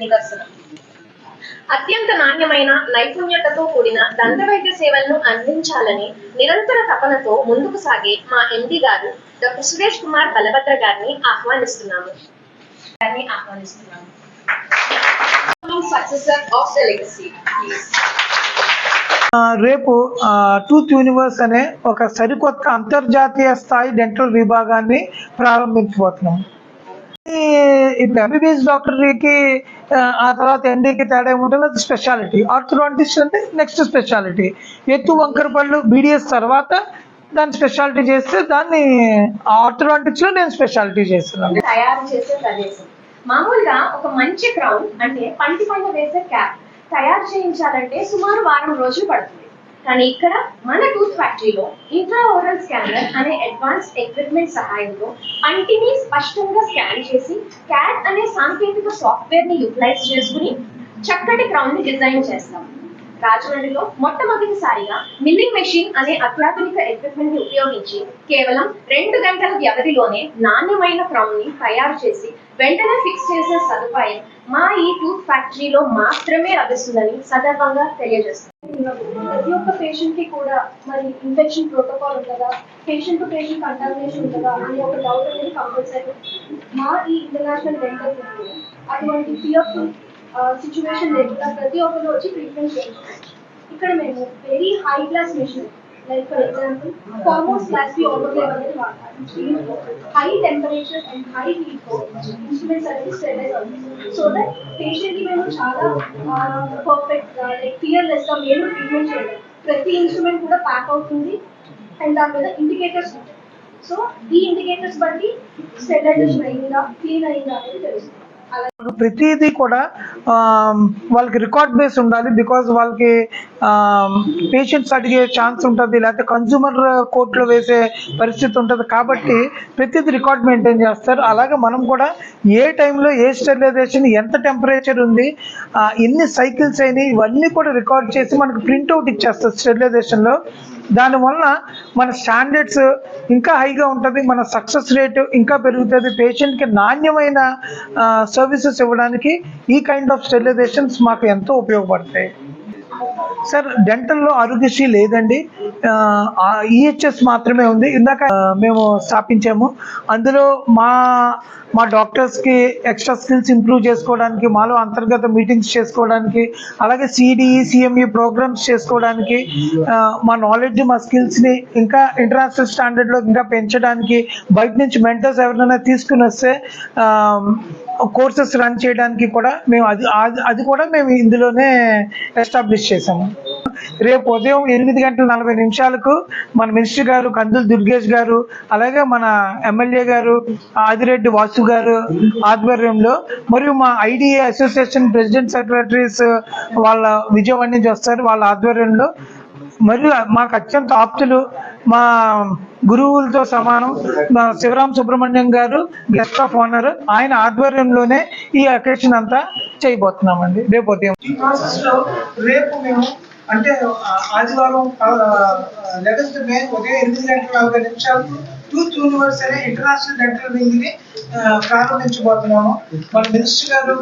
నిదర్శనం. అత్యంత నాణ్యమైన నైపుణ్యతతో కూడిన దంత వైద్య సేవలను అందించాలని నిరంతర తపనతో ముందుకు సాగే మా ఎండి గారు డాక్టర్ సురేష్ కుమార్ బలభద్ర గారిని ఆహ్వానిస్తున్నాము. గారిని ఆహ్వానిస్తున్నాము. Successor of the legacy please రేపు టూత్ యూనివర్స్ అనే ఒక సరికొత్త అంతర్జాతీయ స్థాయి డెంటల్ విభాగాన్ని ప్రారంభించబోతున్నాం. ఇప్పుడు ఎంబీబీఎస్ డాక్టర్కి ఆ తర్వాత ఎన్డీకి తేడా ఏముంటుంది అది స్పెషాలిటీ ఆర్థోడాంటిస్ట్ అంటే నెక్స్ట్ స్పెషాలిటీ ఎత్తు వంకర పళ్ళు బీడిఎస్ తర్వాత దాన్ని స్పెషాలిటీ చేస్తే దాన్ని ఆర్థోడాంటిక్స్లో నేను స్పెషాలిటీ చేస్తున్నాను. తయారు చేసే ప్రదేశం. మామూలుగా ఒక మంచి క్రౌన్ అంటే పంటి పంట వేసే క్యాప్ తయారు చేయించాలంటే సుమారు వారం రోజులు పడుతుంది. కానీ ఇక్కడ మన టూత్ ఫ్యాక్టరీలో ఇంట్రా ఓరల్ స్కానర్ అనే అడ్వాన్స్ ఎక్విప్మెంట్ సహాయంతో పంటిని స్పష్టంగా స్కాన్ చేసి క్యాట్ అనే సాంకేతిక సాఫ్ట్వేర్ని యూటిలైజ్ చేసుకుని చక్కటి క్రౌన్ని డిజైన్ చేస్తాం. రాజమండ్రిలో మొట్టమొదటిసారిగా మిల్లింగ్ మెషిన్ అనే అత్యాధునిక ఎక్విప్మెంట్ని ఉపయోగించి కేవలం రెండు గంటల వ్యవధిలోనే నాణ్యమైన క్రౌన్ని తయారు చేసి వెంటనే ఫిక్స్ చేసే సదుపాయం మా ఈ టూత్ ఫ్యాక్టరీలో మాత్రమే లభిస్తుందని సందర్భంగా తెలియజేస్తాం ప్రతి ఒక్క పేషెంట్కి కూడా మరి ఇన్ఫెక్షన్ ప్రోటోకాల్ ఉంటుందా? పేషెంట్ టు పేషెంట్ కంటామినేషన్ ఉంటుందా? అనే ఒక డౌట్ అనేది కంపల్సరీ మా ఈ ఇంటర్నేషనల్ డెంటల్ అటువంటి ఫియర్ఫుల్ సిచ్యువేషన్ లేకుండా ప్రతి ఒక్కరు వచ్చి ట్రీట్మెంట్ చేయించుకోవచ్చు ఇక్కడ మేము very high class machine like for example foremost class B autoclave అనేది వాడతారు హై టెంపరేచర్ అండ్ హై హీట్తో ఇన్స్ట్రుమెంట్స్ అనేది స్టెరిలైజ్ అవుతుంది సో దట్ పేషెంట్కి మేము చాలా పర్ఫెక్ట్ లైక్ ఫియర్లెస్గా మేము ట్రీట్మెంట్ చేయలేము ప్రతి ఇన్స్ట్రుమెంట్ కూడా ప్యాక్ అవుతుంది అండ్ దాని మీద ఇండికేటర్స్ ఉంటాయి. సో ఈ ఇండికేటర్స్ బట్టి స్టెరిలైజేషన్ అయిందా క్లీన్ అయిందా అనేది తెలుస్తుంది ప్రతిదీ కూడా వాళ్ళకి రికార్డ్ బేస్ ఉండాలి బికాజ్ వాళ్ళకి పేషెంట్స్ అడిగే ఛాన్స్ ఉంటుంది లేకపోతే కన్జ్యూమర్ కోర్టులో వేసే పరిస్థితి ఉంటుంది. కాబట్టి ప్రతిదీ రికార్డ్ మెయింటైన్ చేస్తారు. అలాగే మనం కూడా ఏ టైంలో ఏ స్టెరిలైజేషన్ ఎంత టెంపరేచర్ ఉంది ఎన్ని సైకిల్స్ అయినాయి ఇవన్నీ కూడా రికార్డ్ చేసి మనకు ప్రింట్అవుట్ ఇచ్చేస్తారు స్టెరిలైజేషన్లో దానివల్ల మన స్టాండర్డ్స్ ఇంకా హైగా ఉంటుంది మన సక్సెస్ రేట్ ఇంకా పెరుగుతుంది. పేషెంట్కి నాణ్యమైన సర్వీసెస్ ఇవ్వడానికి ఈ కైండ్ ఆఫ్ స్టెరిలైజేషన్స్ మాకు ఎంతో ఉపయోగపడతాయి. సార్ డెంటల్లో ఆరోగ్యశ్రీ లేదండి. ఈహెచ్ఎస్ మాత్రమే ఉంది. ఇందాక మేము స్థాపించాము. అందులో మా మా డాక్టర్స్కి ఎక్స్ట్రా స్కిల్స్ ఇంప్రూవ్ చేసుకోవడానికి మాలో అంతర్గత మీటింగ్స్ చేసుకోవడానికి అలాగే సిడిఈ సిఎంఈ ప్రోగ్రామ్స్ చేసుకోవడానికి మా నాలెడ్జ్ మా స్కిల్స్ని ఇంకా ఇంటర్నేషనల్ స్టాండర్డ్లో ఇంకా పెంచడానికి బయట నుంచి మెంటర్స్ ఎవరైనా తీసుకుని వస్తే కోర్సెస్ రన్ చేయడానికి కూడా మేము అది అది- అది కూడా మేము ఇందులోనే ఎస్టాబ్లిష్ చేసాము రేపు ఉదయం ఎనిమిది గంటల నలభై నిమిషాలకు మన మినిస్టర్ గారు కందులు దుర్గేష్ గారు అలాగే మన ఎమ్మెల్యే గారు ఆదిరెడ్డి వాసు గారు ఆధ్వర్యంలో మరియు మా ఐడిఏ అసోసియేషన్ ప్రెసిడెంట్ సెక్రటరీస్ వాళ్ళ విజయవాడ నుంచి వస్తారు వాళ్ళ ఆధ్వర్యంలో మరియు మాకు అత్యంత ఆప్తులు మా గురువులతో సమానం మా శివరాం సుబ్రహ్మణ్యం గారు గెస్ట్ ఆఫ్ ఆనర్. ఆయన ఆధ్వర్యంలోనే ఈ అకేషన్ అంతా చేయబోతున్నామండి. రేపు ఉదయం. ప్రాసెస్లో రేపు మేము అంటే ఆదివారం లెవెన్త్ మే ఉదయం ఎనిమిది గంటల నలభై నిమిషాలకు టూత్ యూనివర్స్ అనే ఇంటర్నేషనల్ డెంటల్ వింగ్ని ప్రారంభించబోతున్నాము. మన మినిస్టర్ గారు